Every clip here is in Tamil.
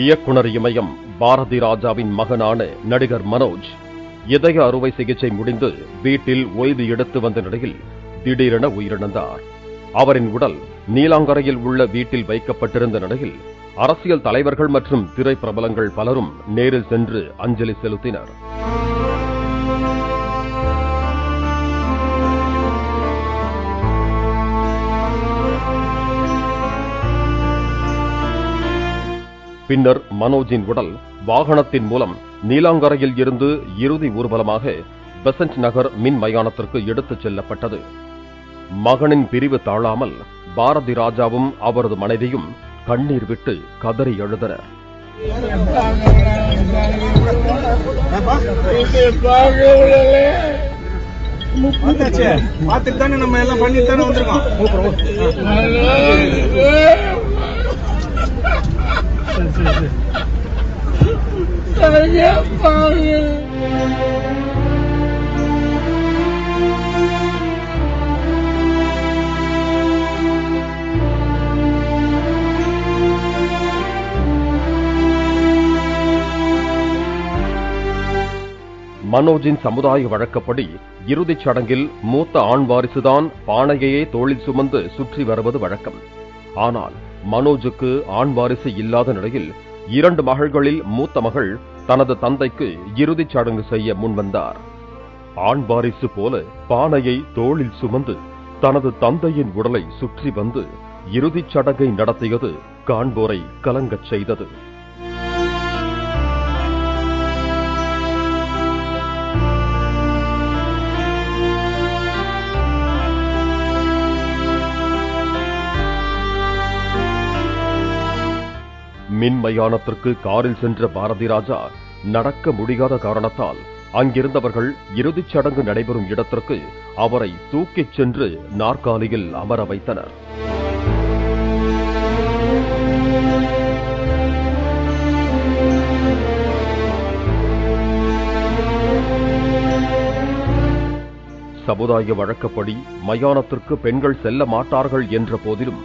இயக்குனர் இமயம் பாரதி ராஜாவின் மகனான நடிகர் மனோஜ் இதய அறுவை சிகிச்சை முடிந்து வீட்டில் ஓய்வு எடுத்து வந்த நிலையில் திடீரென உயிரிழந்தார். அவரின் உடல் நீலாங்கரையில் உள்ள வீட்டில் வைக்கப்பட்டிருந்த நிலையில் அரசியல் தலைவர்கள் மற்றும் திரை பிரபலங்கள் பலரும் நேரில் சென்று அஞ்சலி செலுத்தினர். பின்னர் மனோஜின் உடல் வாகனத்தின் மூலம் நீலாங்கரையில் இருந்து இறுதி ஊர்வலமாக பெசன்ட் நகர் மின் மயானத்திற்கு எடுத்துச் செல்லப்பட்டது. மகனின் பிரிவு தாழாமல் பாரதி ராஜாவும் அவரது மனைவியும் கண்ணீர் விட்டு கதறி எழுதனர் பார்த்துட்டு தானே நம்ம எல்லாம் பண்ணிட்டு தானே வந்திருக்கோம் மனோஜின் சமுதாய வழக்கப்படி இறுதிச் சடங்கில் மூத்த ஆண் வாரிசுதான் பானையையே தோளில் சுமந்து சுற்றி வருவது வழக்கம். ஆனால் மனோஜுக்கு ஆண் வாரிசு இல்லாத நிலையில் இரண்டு மகள்களில் மூத்த மகள் தனது தந்தைக்கு இறுதிச் சடங்கு செய்ய முன்வந்தார் ஆண் வாரிசு போல பானையை தோளில் சுமந்து தனது தந்தையின் உடலை சுற்றி வந்து இறுதிச் சடங்கை நடத்தியது காண்போரை கலங்கச் செய்தது. மின் மயானத்திற்கு காரில் சென்ற பாரதி ராஜா நடக்க முடியாத காரணத்தால் அங்கிருந்தவர்கள் இறுதிச் சடங்கு நடைபெறும் இடத்திற்கு அவரை தூக்கிச் சென்று நாற்காலியில் அமர வைத்தனர். சமுதாய வழக்கப்படி மயானத்திற்கு பெண்கள் செல்ல மாட்டார்கள் என்ற போதிலும்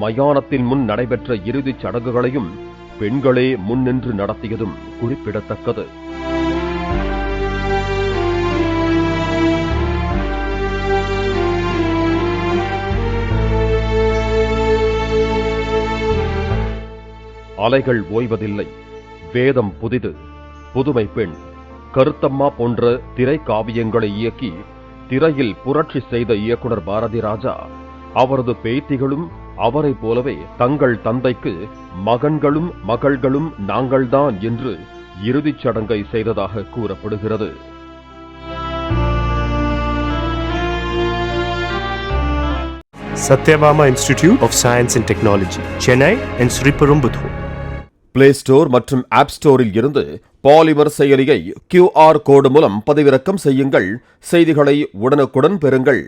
மயானத்தின் முன் நடைபெற்ற இறுதிச் சடங்குகளையும் பெண்களே முன்னின்று நடத்தியதும் குறிப்பிடத்தக்கது. அலைகள் ஓய்வதில்லை. வேதம் புதிது. புதுமை பெண். கருத்தம்மா போன்ற திரை காவியங்களை இயக்கி திரையில் புரட்சி செய்த இயக்குனர் பாரதி ராஜா அவரது பேத்திகளும் அவரைப் போலவே தங்கள் தந்தைக்கு மகன்களும் மகள்களும் நாங்கள்தான் என்று இறுதிச் சடங்கை செய்ததாக கூறப்படுகிறது. Satyabama Institute of Science and Technology, Chennai and Sriperumbudur. Play store மற்றும் ஆப் ஸ்டோரில் இருந்து பாலிமர் செயலியை கியூஆர் கோடு மூலம் பதிவிறக்கம் செய்யுங்கள். செய்திகளை உடனுக்குடன் பெறுங்கள்.